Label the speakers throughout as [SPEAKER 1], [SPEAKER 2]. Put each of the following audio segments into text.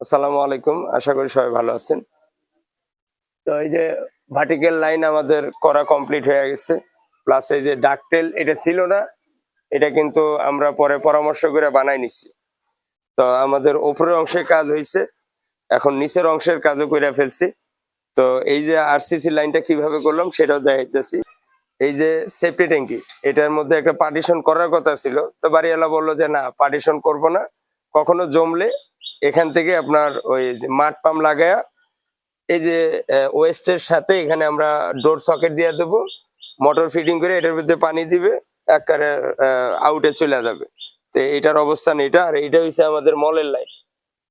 [SPEAKER 1] আসসালামু আলাইকুম। আশা করি সবাই ভালো আছেন। তো এই যে ভার্টিক্যাল লাইন আমাদের করা কমপ্লিট হয়ে গেছে। প্লাস এই যে ডাকটেল, এটা ছিল না। এটা কিন্তু আমরা পরে পরামর্শ করে বানাই নিচ্ছি তো আমাদের উপরের অংশের কাজ হয়েছে এখন নিচের অংশের কাজও করে ফেলছি। তো এই যে আরসিসি লাইনটা কীভাবে করলাম সেটাও দেখাইতেছি। এই যে সেফটি ট্যাঙ্কি, এটার মধ্যে একটা পার্টিশন করার কথা ছিল। তো বাড়িওয়ালা বলল যে, না পার্টিশন করব না। কখনো জমলে এখান থেকে আপনার ওই যে মাঠ পাম্প লাগায়া এই যে ওয়েস্টের সাথে এখানে আমরা ডোর সকেট দিয়ে দেবো, মোটর ফিটিং করে এটার মধ্যে পানি দিবে, একবারে আউটে চলে যাবে। তো এটার অবস্থান এটা, আর এটা হচ্ছে আমাদের মলের লাইন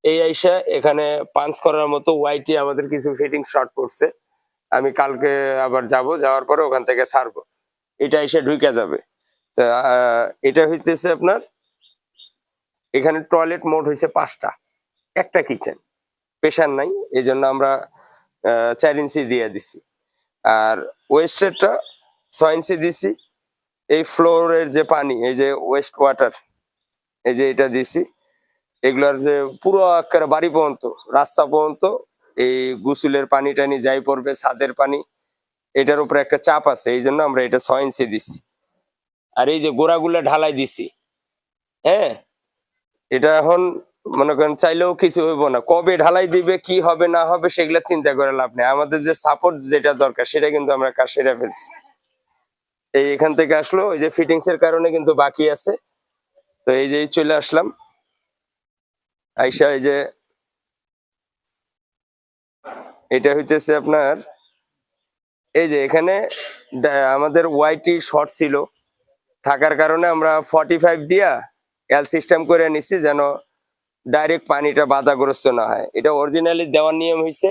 [SPEAKER 1] এই আইসা এখানে পাঞ্চ করার মতো ওয়াইটি আমাদের কিছু ফিটিং শর্ট করছে আমি কালকে আবার যাব, যাওয়ার পরে ওখান থেকে ছাড়বো এটা এসে ঢুকে যাবে। তা এটা হইতেছে আপনার, এখানে টয়লেট মোড হয়েছে পাঁচটা। একটা কিচেন প্রেশার নাই এই জন্য আমরা চার ইঞ্চি দিয়ে দিছি। আর ওয়েস্টেরটা ছয় ইঞ্চি দিছি। এই ফ্লোরের যে পানি, এই যে ওয়েস্ট ওয়াটার এই যে এটা দিছি। এগুলার যে পুরো একেবারে বাড়ি পর্যন্ত, রাস্তা পর্যন্ত, এই গুসুলের পানি টানি যাই পড়বে, ছাদের পানি, এটার উপরে একটা চাপ আছে এই জন্য আমরা এটা ছয় ইঞ্চি দিছি। আর এই যে গোড়াগুলা ঢালাই দিছি হ্যাঁ? এটা এখন মনে করেন, চাইলেও কিছু হইব না। কবে ঢালাই দিবে, কি হবে, না হবে, সেগুলা চিন্তা করে লাভ নেই। আমাদের যে সাপোর্ট যেটা দরকার, সেটা কিন্তু আমরা কাজ সেরে ফেলছি। এই এখান থেকে আসলো ওই যে ফিটিংস এর কারণে কিন্তু বাকি আছে। তো এই যে চলে আসলাম। আইসা এই যে, এটা হইতেছে আপনার, এই যে এখানে আমাদের ওয়াইটি শর্ট ছিল। থাকার কারণে আমরা ফর্টি ফাইভ দিয়া এল সিস্টেম করে নিচ্ছি যেন ডাইরেক্ট পানিটা বাধাগ্রস্ত না হয়। এটা অরিজিনালি দেওয়ার নিয়ম হয়েছে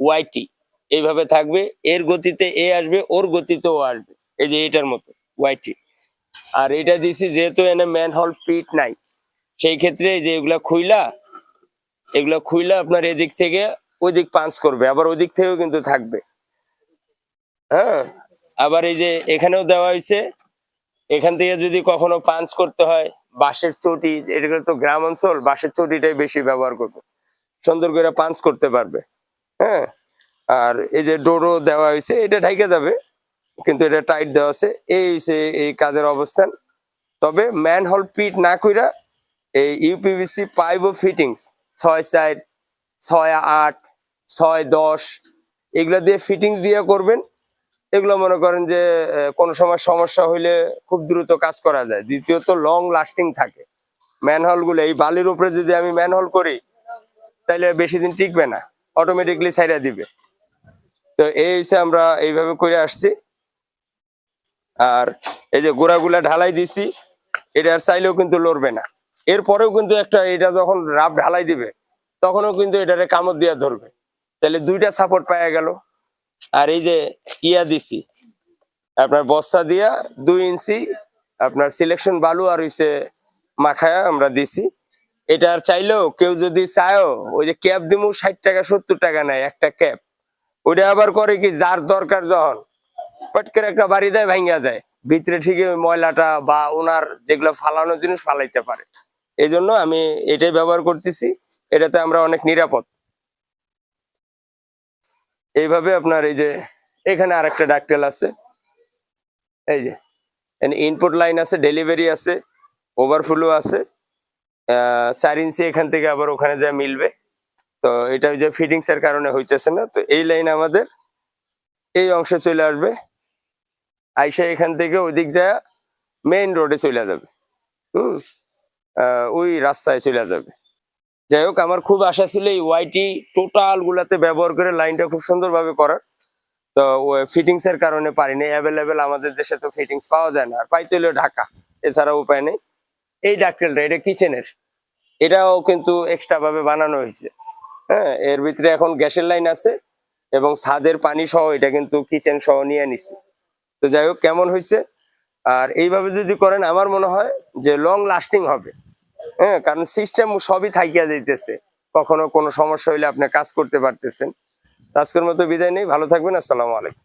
[SPEAKER 1] ওয়াইটি এইভাবে থাকবে, এর গতিতে এ আসবে, ওর গতিতেও আসবে। এই যে এটার মতো ওয়াইটি আর এটা দিছি যেহেতু এনে ম্যান হল পিট নাই, সেই ক্ষেত্রে যে এগুলা খুইলা এগুলা খুইলা আপনার এদিক থেকে ওই দিক পাঞ্চ করবে, আবার ওই দিক থেকেও কিন্তু থাকবে। হ্যাঁ? আবার এই যে এখানেও দেওয়া হয়েছে এখান থেকে যদি কখনো পাঞ্চ করতে হয় বাঁশের চটি এটা তো গ্রাম অঞ্চল, বাঁশের চটিটাই বেশি ব্যবহার করবে। সুন্দর করে পাঞ্চ করতে পারবে। হ্যাঁ? আর এই যে ডোরও দেওয়া হয়েছে, এটা ঢাইকে যাবে, কিন্তু এটা টাইট দেওয়া আছে। এই হয়েছে এই কাজের অবস্থান। তবে ম্যান হল পিট না কইরা এই ইউপিভিসি পাইপ ও ফিটিংস, ছয় চার, ছয় আট, ছয় দশ, এগুলা দিয়ে ফিটিংস দিয়ে করবেন। এগুলো মনে করেন যে কোনো সময় সমস্যা হইলে খুব দ্রুত কাজ করা যায়। দ্বিতীয়ত লং লাস্টিং থাকে। ম্যানহলগুলো, এই বালির উপরে যদি আমি ম্যানহল করি তাহলে বেশি দিন টিকবে না। অটোমেটিকলি ছাইরা দিবে। তো এই হচ্ছে আমরা এইভাবে করে আসছি। আর এই যে গোড়াগুলা ঢালাই দিছি এটা চাইলেও কিন্তু লড়বে না। এরপরেও কিন্তু একটা, এটা যখন রাব ঢালাই দিবে, তখনও কিন্তু এটারে কামড় দিয়া ধরবে। তাহলে দুইটা সাপোর্ট পাওয়া গেল। আর এই যে ইয়া দিছি, আপনার বস্তা দিয়া দুই ইঞ্চি আপনার সিলেকশন বালু আর হইছে মাখায়া আমরা দিছি। এটা আর চাইলেও কেউ যদি চায়ও, ওই যে ক্যাব দিমু ষাট টাকা, সত্তর টাকা নেয় একটা ক্যাব ওইটা আবার করে কি যার দরকার যখন, পট করে একটা বাড়ি দেয় ভাঙ্গা যায়। ভিতরে ঠিকই ওই ময়লাটা বা ওনার যেগুলো ফালানোর জিনিস ফালাইতে পারে। এই জন্য আমি এটাই ব্যবহার করতেছি। এটাতে আমরা অনেক নিরাপদ। এইভাবে আপনার এই যে এখানে আরেকটা ডাকটেল আছে। এই যে ইনপুট লাইন আছে ডেলিভারি আছে ওভারফ্লো আছে চার ইঞ্চি এখান থেকে আবার ওখানে যা মিলবে। তো এটা ওই যে ফিটিংস এর কারণে হইতেছে না। তো এই লাইন আমাদের এই অংশে চলে আসবে। আইসা এখান থেকে ওইদিক যা মেইন রোডে চলে যাবে। হুম ওই রাস্তায় চলে যাবে। যাই হোক, আমার খুব আশা ছিল এই ওয়াইটি টোটাল গুলাতে ব্যবহার করে লাইনটা খুব সুন্দরভাবে করার। তো ফিটিংস এর কারণে পারিনি। অ্যাভেলেবেল আমাদের দেশে তো ফিটিংস পাওয়া যায় না। আর পাইতে হলেও ঢাকা। এছাড়া উপায় নেই। এই ডাকটেলটা এটা কিচেনের এটাও কিন্তু এক্সট্রা ভাবে বানানো হয়েছে। হ্যাঁ এর ভিতরে এখন গ্যাসের লাইন আছে এবং ছাদের পানি সহ এটা কিন্তু কিচেন সহ নিয়ে নিছি। তো যাই হোক, কেমন হয়েছে? আর এইভাবে যদি করেন, আমার মনে হয় যে লং লাস্টিং হবে। হ্যাঁ কারণ সিস্টেম সবই থাকিয়া যাইতেছে। কখনো কোনো সমস্যা হইলে আপনি কাজ করতে পারতেছেন। আজকের মতো বিদায় নেই, ভালো থাকবেন, আসসালামু আলাইকুম।